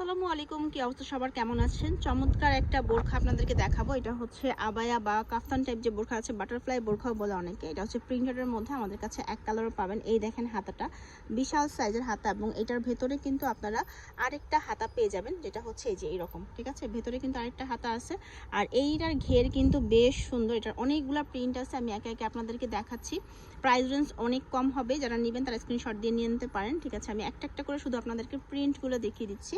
আসসালামু আলাইকুম, কি অবস্থা? সবার কেমন আছেন? চমৎকার একটা বোরখা আপনাদেরকে দেখাবো। এটা হচ্ছে আবায়া বা কাফতান টাইপ যে বোরখা আছে বাটারফ্লাই বোরখাও বলে অনেকে। এটা হচ্ছে প্রিন্টেডের মধ্যে আমাদের কাছে এক কালারও পাবেন। এই দেখেন হাতাটা। বিশাল সাইজের হাতা এবং এটার ভেতরে কিন্তু আপনারা আরেকটা হাতা পেয়ে যাবেন, যেটা হচ্ছে এই যে এইরকম, ঠিক আছে? ভেতরে কিন্তু আরেকটা হাতা আছে। আর এইটার ঘের কিন্তু বেশ সুন্দর। এটার অনেকগুলো প্রিন্ট আছে, আমি একে একে আপনাদেরকে দেখাচ্ছি। প্রাইস রেঞ্জ অনেক কম হবে। যারা নেবেন, তারা স্ক্রিনশট দিয়ে নিয়ে নিতে পারেন, ঠিক আছে? আমি একটা একটা করে শুধু আপনাদেরকে প্রিন্টগুলো দেখিয়ে দিচ্ছি।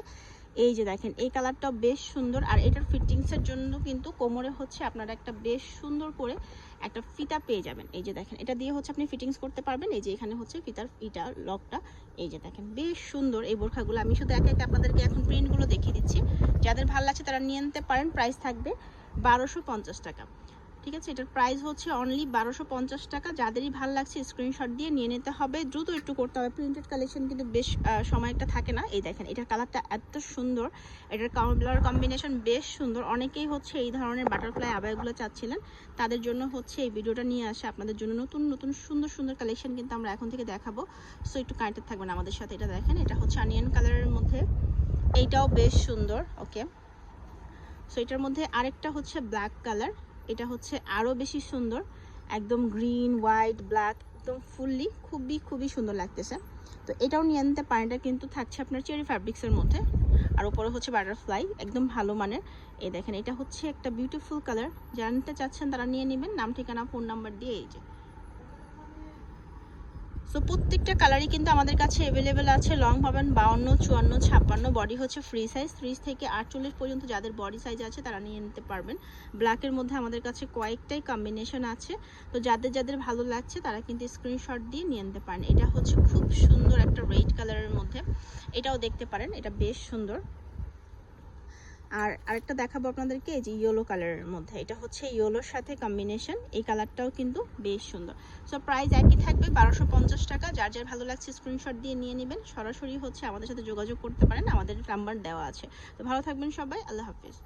এই যে দেখেন, এই কালারটাও বেশ সুন্দর। আর এটার ফিটিংসের জন্য কিন্তু কোমরে হচ্ছে আপনারা একটা বেশ সুন্দর করে একটা ফিতা পেয়ে যাবেন। এই যে দেখেন, এটা দিয়ে হচ্ছে আপনি ফিটিংস করতে পারবেন। এই যে এখানে হচ্ছে ফিতার ইটা লকটা। এই যে দেখেন, বেশ সুন্দর এই বোরখাগুলো। আমি শুধু একে একে আপনাদেরকে এখন প্রিন্টগুলো দেখিয়ে দিচ্ছি। যাদের ভালো লাগছে তারা নিয়ে নিতে পারেন। প্রাইস থাকবে বারোশো টাকা। ঠিক আছে? এটার প্রাইস হচ্ছে অনলি বারোশো পঞ্চাশ টাকা। যাদেরই ভালো লাগছে স্ক্রিনশট দিয়ে নিয়ে নিতে হবে। দ্রুত একটু করতে হবে। প্রিন্টেড কালেকশন কিন্তু বেশ আহ, সময় একটা থাকে না। এই দেখেন এটার কালারটা এত সুন্দর। এটার কালার কম্বিনেশন বেশ সুন্দর। অনেকেই হচ্ছে এই ধরনের বাটারফ্লাই আবায়গুলো চাচ্ছিলেন। তাদের জন্য হচ্ছে এই ভিডিওটা নিয়ে আসে। আপনাদের জন্য নতুন নতুন সুন্দর সুন্দর কালেকশন কিন্তু আমরা এখন থেকে দেখাবো। সো একটু কানেক্টেড থাকবেন আমাদের সাথে। এটা দেখেন এটা হচ্ছে অনিয়ন কালারের মধ্যে। এইটাও বেশ সুন্দর ওকে সো এটার মধ্যে আরেকটা হচ্ছে ব্ল্যাক কালার এটা হচ্ছে আরও বেশি সুন্দর। একদম গ্রিন হোয়াইট ব্ল্যাক একদম ফুললি খুবই খুবই সুন্দর লাগতেছে। তো এটাও নিয়ে আনতে পারেন, এটা কিন্তু থাকছে আপনার চেরি ফ্যাব্রিক্সের মধ্যে। আর ওপরে হচ্ছে বাটারফ্লাই একদম ভালো মানের। এই দেখেন, এটা হচ্ছে একটা বিউটিফুল কালার যারা নিতে চাচ্ছেন তারা নিয়ে নেবেন। নাম, ঠিকানা ফোন নাম্বার দিয়ে এই যে। সো প্রত্যেকটা কালারই কিন্তু আমাদের কাছে অ্যাভেলেবেল আছে। লং পাবেন বাউন্ন, চুয়ান্ন, ছাপ্পান্ন। বডি হচ্ছে ফ্রি সাইজ ত্রিশ থেকে আটচল্লিশ পর্যন্ত যাদের বডি সাইজ আছে, তারা নিয়ে নিতে পারবেন। ব্ল্যাকের মধ্যে আমাদের কাছে কয়েকটাই কম্বিনেশন আছে। তো, যাদের যাদের ভালো লাগছে, তারা কিন্তু স্ক্রিনশট দিয়ে নিয়ে নিতে পারেন। এটা হচ্ছে খুব সুন্দর একটা রেড কালারের মধ্যে। এটাও দেখতে পারেন। এটা বেশ সুন্দর। আর আরেকটা দেখাবো আপনাদেরকে, এই যে ইয়েলো কালারের মধ্যে। এটা হচ্ছে ইয়েলোর সাথে কম্বিনেশন এই কালারটাও কিন্তু বেশ সুন্দর। সো প্রাইস একই থাকবে বারোশো পঞ্চাশ টাকা। যার যার ভালো লাগছে স্ক্রিনশট দিয়ে নিয়ে নেবেন। সরাসরি হচ্ছে আমাদের সাথে যোগাযোগ করতে পারেন। আমাদের নাম্বার দেওয়া আছে। তো ভালো থাকবেন সবাই। আল্লাহ হাফিজ।